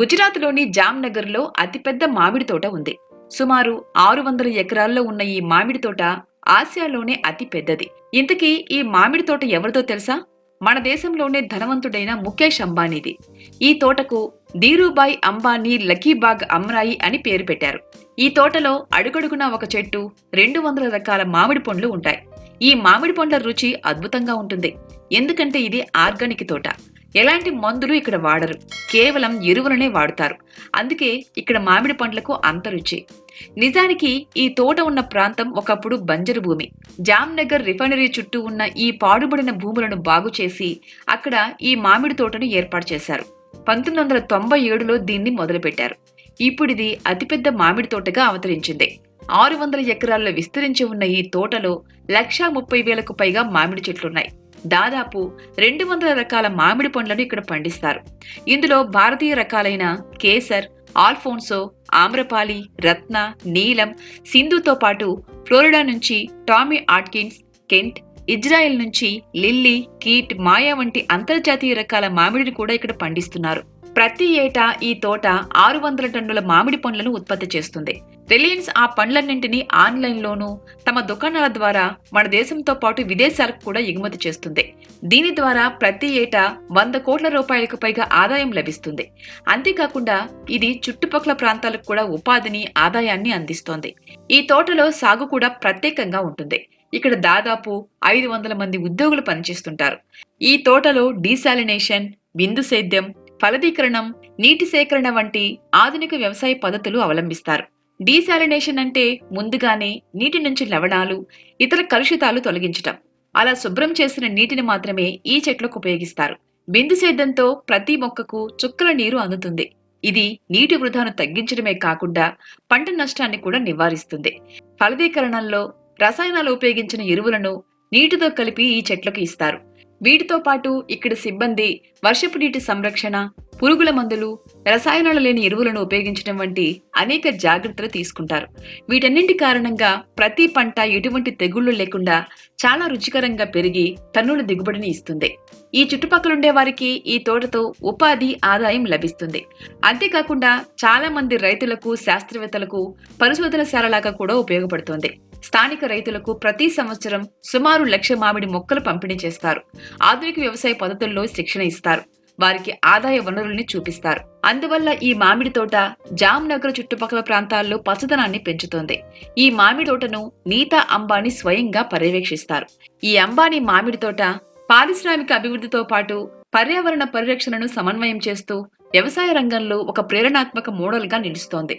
గుజరాత్లోని జామ్నగర్లో అతిపెద్ద మామిడి తోట ఉంది. సుమారు ఆరు వందల ఎకరాల్లో ఉన్న ఈ మామిడి తోట ఆసియాలోనే అతి పెద్దది ఇంతకీ ఈ మామిడి తోట ఎవరిదో తెలుసా? మన దేశంలోనే ధనవంతుడైన ముఖేష్ అంబానీది. ఈ తోటకు ధీరుబాయ్ అంబానీ లకీబాగ్ అమ్రాయి అని పేరు పెట్టారు. ఈ తోటలో అడుగడుగునా ఒక చెట్టు రెండు వందల రకాల మామిడి పండ్లు ఉంటాయి. ఈ మామిడి పండ్ల రుచి అద్భుతంగా ఉంటుంది. ఎందుకంటే ఇది ఆర్గానిక్ తోట. ఎలాంటి మందులు ఇక్కడ వాడరు? కేవలం ఎరువులనే వాడుతారు. అందుకే ఇక్కడ మామిడి పండ్లకు అంత రుచి. నిజానికి ఈ తోట ఉన్న ప్రాంతం ఒకప్పుడు బంజరు భూమి. జామ్నగర్ రిఫైనరీ చుట్టూ ఉన్న ఈ పాడుబడిన భూములను బాగు చేసి అక్కడ ఈ మామిడి తోటను ఏర్పాటు చేశారు. పంతొమ్మిది వందల తొంభై ఏడులో దీన్ని మొదలుపెట్టారు. ఇప్పుడిది అతిపెద్ద మామిడి తోటగా అవతరించింది. ఆరు వందల ఎకరాల్లో విస్తరించి ఉన్న ఈ తోటలో లక్షా ముప్పై వేలకు పైగా మామిడి చెట్లున్నాయి. దాదాపు రెండు వందల రకాల మామిడి పండ్లను ఇక్కడ పండిస్తారు. ఇందులో భారతీయ రకాలైన కేసర్ ఆల్ఫోన్సో ఆమ్రపాలి రత్న నీలం సింధుతో పాటు ఫ్లోరిడా నుంచి టామీ ఆట్కిన్స్ కెంట్ ఇజ్రాయెల్ నుంచి లిల్లీ కీట్ మాయా వంటి అంతర్జాతీయ రకాల మామిడిని కూడా ఇక్కడ పండిస్తున్నారు. ప్రతి ఏటా ఈ తోట ఆరు వందల టన్నుల మామిడి పండ్లను ఉత్పత్తి చేస్తుంది. రిలయన్స్ ఆ పండ్లన్నింటినీ ఆన్లైన్లోనూ తమ దుకాణాల ద్వారా మన దేశంతో పాటు విదేశాలకు కూడా ఎగుమతి చేస్తుంది. దీని ద్వారా ప్రతి ఏటా వంద కోట్ల రూపాయలకు పైగా ఆదాయం లభిస్తుంది. అంతేకాకుండా ఇది చుట్టుపక్కల ప్రాంతాలకు కూడా ఉపాధిని ఆదాయాన్ని అందిస్తోంది. ఈ తోటలో సాగు కూడా ప్రత్యేకంగా ఉంటుంది. ఇక్కడ దాదాపు ఐదు వందల మంది ఉద్యోగులు పనిచేస్తుంటారు. ఈ తోటలో డీసాలినేషన్ బిందు సేద్యం ఫలదీకరణం నీటి సేకరణ వంటి ఆధునిక వ్యవసాయ పద్ధతులు అవలంబిస్తారు. డీసాలినేషన్ అంటే ముందుగానే నీటి నుంచి లవణాలు ఇతర కలుషితాలు తొలగించటం. అలా శుభ్రం చేసిన నీటిని మాత్రమే ఈ చెట్లకు ఉపయోగిస్తారు. బిందు సేద్యంతో ప్రతి మొక్కకు చుక్కల నీరు అందుతుంది. ఇది నీటి వృధాను తగ్గించడమే కాకుండా పంట నష్టాన్ని కూడా నివారిస్తుంది. ఫలదీకరణంలో రసాయనాలు ఉపయోగించిన ఎరువులను నీటితో కలిపి ఈ చెట్లకు ఇస్తారు. వీటితో పాటు ఇక్కడ సిబ్బంది వర్షపు నీటి సంరక్షణ పురుగుల మందులు రసాయనాలు లేని ఎరువులను ఉపయోగించడం వంటి అనేక జాగ్రత్తలు తీసుకుంటారు. వీటన్నింటి కారణంగా ప్రతి పంట ఎటువంటి తెగుళ్ళు లేకుండా చాలా రుచికరంగా పెరిగి టన్నుల దిగుబడిని ఇస్తుంది. ఈ చుట్టుపక్కలుండే వారికి ఈ తోటతో ఉపాధి ఆదాయం లభిస్తుంది. అంతేకాకుండా చాలా మంది రైతులకు శాస్త్రవేత్తలకు పరిశోధనశాలలాగా కూడా ఉపయోగపడుతుంది. స్థానిక రైతులకు ప్రతి సంవత్సరం సుమారు లక్ష మామిడి మొక్కలు పంపిణీ చేస్తారు. ఆధునిక వ్యవసాయ పద్ధతుల్లో శిక్షణ ఇస్తారు. వారికి ఆదాయ వనరుల్ని చూపిస్తారు. అందువల్ల ఈ మామిడి తోట జామ్నగర్ చుట్టుపక్కల ప్రాంతాల్లో పచ్చదనాన్ని పెంచుతోంది. ఈ మామిడి తోటను నీతా అంబానీ స్వయంగా పర్యవేక్షిస్తారు. ఈ అంబానీ మామిడి తోట పారిశ్రామిక అభివృద్ధితో పాటు పర్యావరణ పరిరక్షణను సమన్వయం చేస్తూ వ్యవసాయ రంగంలో ఒక ప్రేరణాత్మక మోడల్గా నిలుస్తోంది.